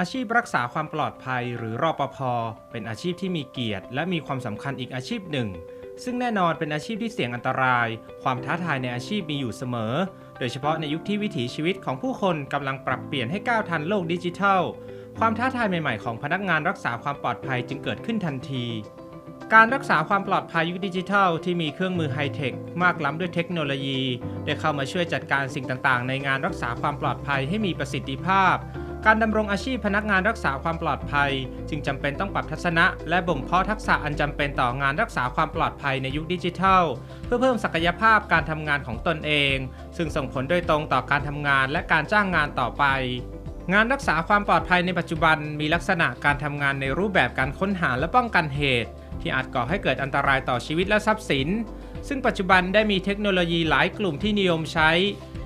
อาชีพรักษาความปลอดภัยหรือรอปภเป็นอาชีพที่มีเกียรติ และมีความสำคัญอีกอาชีพหนึ่ง ซึ่งแน่นอนเป็นอาชีพที่เสี่ยงอันตราย ความท้าทายในอาชีพมีอยู่เสมอ โดยเฉพาะในยุคที่วิถีชีวิตของผู้คนกำลังปรับเปลี่ยนให้ก้าวทันโลกดิจิทัล ความท้าทายใหม่ๆของพนักงานรักษาความปลอดภัยจึงเกิดขึ้นทันทีการรักษาความปลอดภัยยุคดิจิทัลที่มีเครื่องมือไฮเทคมากล้ำด้วยเทคโนโลยี ได้เข้ามาช่วยจัดการสิ่งต่างๆ ในงานรักษาความปลอดภัยให้มีประสิทธิภาพ การดำรงอาชีพพนักงานรักษาความปลอดภัย จึงจำเป็นต้องปรับทัศนะ และบ่มเพาะทักษะอันจำเป็นต่องานรักษาความปลอดภัยในยุคดิจิทัล เพื่อเพิ่มศักยภาพการทำงานของตนเอง ซึ่งส่งผลโดยตรงต่อการทำงานและการจ้างงานต่อไป งานรักษาความปลอดภัยในปัจจุบันมีลักษณะการทำงานในรูปแบบการค้นหาและป้องกันเหตุ ที่อาจก่อให้เกิดอันตรายต่อชีวิตและทรัพย์สิน ซึ่งปัจจุบันได้มีเทคโนโลยีหลายกลุ่มที่นิยมใช้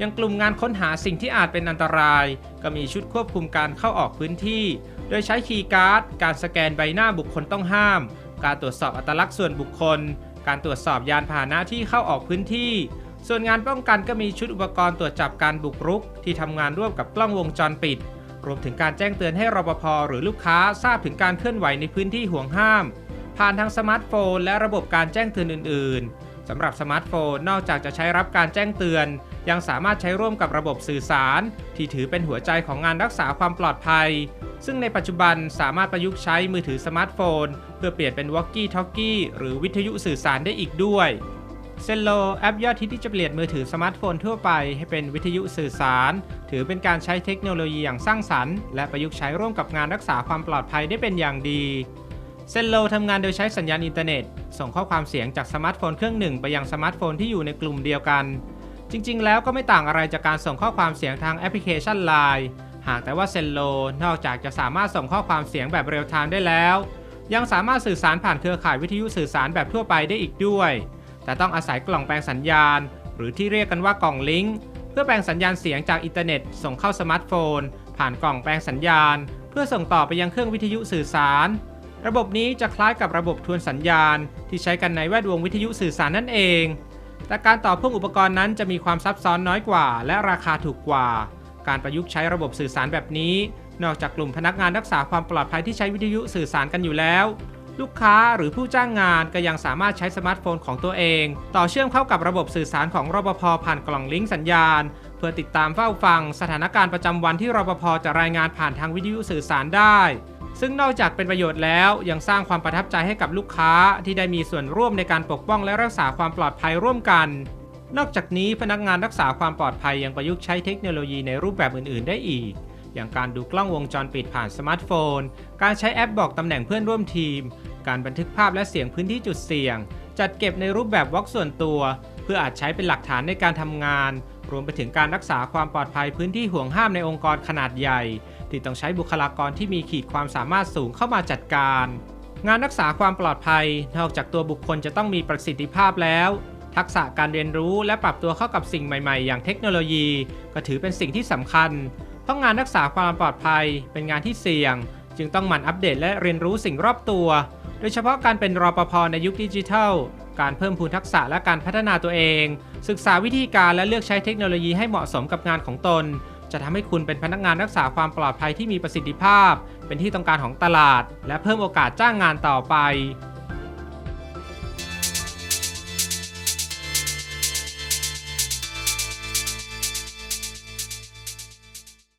ย่างกลุ่มงานค้นหาสิ่งที่อาจเป็นอันตราย ก็มีชุดควบคุมการเข้าออกพื้นที่ โดยใช้คีย์การ์ด การสแกนใบหน้าบุคคลต้องห้าม การตรวจสอบอัตลักษณ์ส่วนบุคคล การตรวจสอบยานพาหนะที่เข้าออกพื้นที่ ส่วนงานป้องกันก็มีชุดอุปกรณ์ตรวจจับการบุกรุก ที่ทำงานร่วมกับกล้องวงจรปิด รวมถึงการแจ้งเตือนให้รปภหรือลูกค้าทราบถึงการเคลื่อนไหวในพื้นที่ห่วงห้าม ผ่านทางสมาร์ทโฟน และระบบการแจ้งเตือนอื่น ๆสำหรับสมาร์ทโฟนนอกจากจะใช้รับการแจ้งเตือน ยังสามารถใช้ร่วมกับระบบสื่อสาร ที่ถือเป็นหัวใจของงานรักษาความปลอดภัย ซึ่งในปัจจุบันสามารถประยุกต์ใช้มือถือสมาร์ทโฟน เพื่อเปลี่ยนเป็นวอกกี้ทอกกี้หรือวิทยุสื่อสารได้อีกด้วยเซนโลแอปยอดฮิตที่จะเปลี่ยนมือถือสมาร์ทโฟนทั่วไปให้เป็นวิทยุสื่อสาร ถือเป็นการใช้เทคโนโลยีอย่างสร้างสรรค์ และประยุกต์ใช้ร่วมกับงานรักษาความปลอดภัยได้เป็นอย่างดีเซนโลทำงานโดยใช้สัญญาณอินเทอร์เน็ต ส่งข้อความเสียงจากสมาร์ทโฟนเครื่องหนึ่งไปยังสมาร์ทโฟนที่อยู่ในกลุ่มเดียวกัน จริงๆ แล้วก็ไม่ต่างอะไรจากการส่งข้อความเสียงทางแอปพลิเคชัน Line หากแต่ว่าเซนโลนอกจากจะสามารถส่งข้อความเสียงแบบเรียลไทม์ได้แล้ว ยังสามารถสื่อสารผ่านเครือข่ายวิทยุสื่อสารแบบทั่วไปได้อีกด้วย แต่ต้องอาศัยกล่องแปลงสัญญาณ หรือที่เรียกกันว่ากล่องลิงก์เพื่อแปลงสัญญาณเสียงจากอินเทอร์เน็ต ส่งเข้าสมาร์ทโฟน ผ่านกล่องแปลงสัญญาณ เพื่อส่งต่อไปยังเครื่องวิทยุสื่อสาร ระบบนี้จะคล้ายกับระบบทวนสัญญาณ ที่ใช้กันในแวดวงวิทยุสื่อสารนั่นเอง แต่การต่อพ่วงอุปกรณ์นั้นจะมีความซับซ้อนน้อยกว่า และราคาถูกกว่า การประยุกต์ใช้ระบบสื่อสารแบบนี้ นอกจากกลุ่มพนักงานรักษาความปลอดภัยที่ใช้วิทยุสื่อสารกันอยู่แล้ว ลูกค้าหรือผู้จ้างงานก็ยังสามารถใช้สมาร์ทโฟนของตัวเอง ต่อเชื่อมเข้ากับระบบสื่อสารของรปภผ่านกล่องลิงก์สัญญาณ เพื่อติดตามเฝ้าฟัง สถานการณ์ประจำวันที่รปภจะรายงานผ่านทางวิทยุสื่อสารได้ ซึ่งนอกจากเป็นประโยชน์แล้วยังสร้างความประทับใจให้กับลูกค้าที่ได้มีส่วนร่วมในการปกป้องและรักษาความปลอดภัยร่วมกัน นอกจากนี้พนักงานรักษาความปลอดภัยยังประยุกต์ใช้เทคโนโลยีในรูปแบบอื่น ๆ ได้อีก อย่างการดูกล้องวงจรปิดผ่านสมาร์ทโฟน การใช้แอปบอกตำแหน่งเพื่อนร่วมทีม การบันทึกภาพและเสียงพื้นที่จุดเสี่ยง จัดเก็บในรูปแบบวอล์กส่วนตัว พื่ออาจใช้เป็นหลักฐานในการทำงาน รวมไปถึงการรักษาความปลอดภัยพื้นที่ห่วงห้ามในองค์กรขนาดใหญ่ ที่ต้องใช้บุคลากรที่มีขีดความสามารถสูงเข้ามาจัดการ งานรักษาความปลอดภัย นอกจากตัวบุคคลจะต้องมีประสิทธิภาพแล้ว ทักษะการเรียนรู้และปรับตัวเข้ากับสิ่งใหม่ๆ อย่างเทคโนโลยี ก็ถือเป็นสิ่งที่สำคัญ เพราะงานรักษาความปลอดภัย เป็นงานที่เสี่ยง จึงต้องหมั่นอัปเดตและเรียนรู้สิ่งรอบตัว โดยเฉพาะการเป็นรปภในยุคดิจิทัล การเพิ่มพูนทักษะและการพัฒนาตัวเอง ศึกษาวิธีการและเลือกใช้เทคโนโลยีให้เหมาะสมกับงานของตน จะทำให้คุณเป็นพนักงานรักษาความปลอดภัยที่มีประสิทธิภาพ เป็นที่ต้องการของตลาด และเพิ่มโอกาสจ้างงานต่อไป